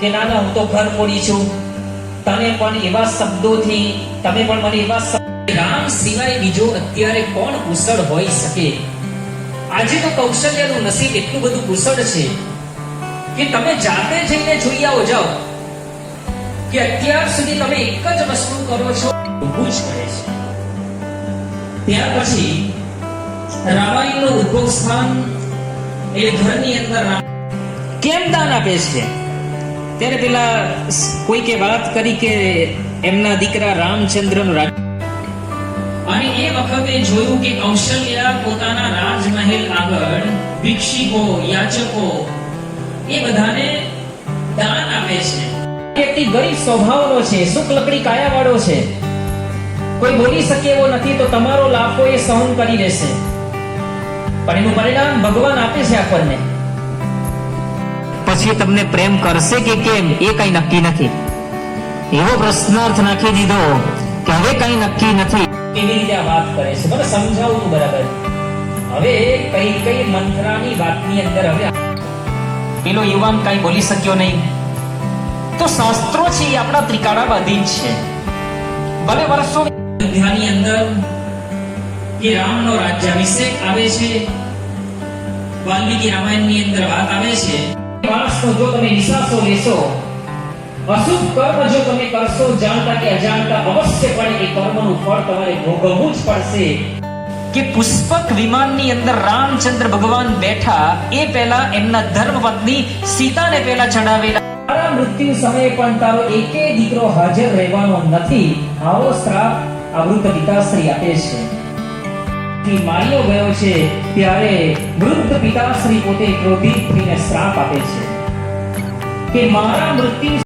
કે ના ના હું તો ઘર મૂડી છું. તમે પણ એવા શબ્દોથી, તમે પણ મને એવા રામ સિવાય બીજો અત્યારે કોણ કુશળ હોઈ શકે? આજે તો કૌશલ્યનું નસીબ એટલું બધું કુશળ છે કે તમે જાતે જઈને જોઈ આવો, જાઓ. કે અત્યાર સુધી તમે એક જ વસ્તુ કરો છો, ઊભું જ કરે છે. ત્યાર પછી, રામાયણનું ઉદ્ભવ સ્થાન એ ઘરની અંદર કેમ દાન આપે છે? ત્યારે પેલા કોઈકે વાત કરી કે એમના દીકરા રામચંદ્રનું રાજ અને એ વખતે જોયું કે કૌશલ્યા પોતાના રાજમહેલ આગળ ભિક્ષિકો યાચકો એ બધાને દાન આપે છે. વ્યક્તિ ગરીબ સ્વભાવનો છે સુખ લકડી કાયાવાળો છે. કોઈ બોલી શકે એવો નથી તો તમારો લાફો એ સહન કરી લેશે. પણ એનું પરિણામ ભગવાન આપે છે આપણને. પછી તમને પ્રેમ કરશે કે કેમ? એ કઈ નક્કી નથી. એવો પ્રશ્નાર્થ નાખી દીધો કે હવે કઈ નક્કી નથી. કેવી રીતે વાત કરે છે? મને સમજાવું બરાબર. હવે કઈ કઈ મંત્રાની વાતની અંદર હવે પેલો યુવાન કઈ બોલી શક્યો નહીં. તો શાસ્ત્રો છે એ આપણા ત્રિકાળામાં અધીન છે. ભલે વર્ષો અયોધ્યાની અંદર કે રામનો રાજ્યાભિષેક આવે છે. વાલ્મીકી રામાયણની અંદર વાત આવે છે. માણસનો જો તમે નિશાસો લેશો અશુભ કર્મ જો તમે કરશો જાણતા કે અજાણતા અવશ્યપણે એ કર્મનું ફળ તમારે ભોગવવું જ પડશે. કે પુષ્પક વિમાનની અંદર રામચંદ્ર ભગવાન બેઠા એ પહેલા એમના ધર્મપત્ની સીતાને પહેલા ચડાવેલા તારા મૃત્યુ સમયે પણ તારો એકે દીકરો હાજર રહેવાનો નથી. આવો શ્રાપ આ વૃદ્ધ પિતાશ્રી આપે છે. થી માર્યો ગયો છે, ત્યારે વૃદ્ધ પિતાશ્રી પોતે ક્રોધિત થઈને શ્રાપ આપે છે કે મારા મૃત્યુ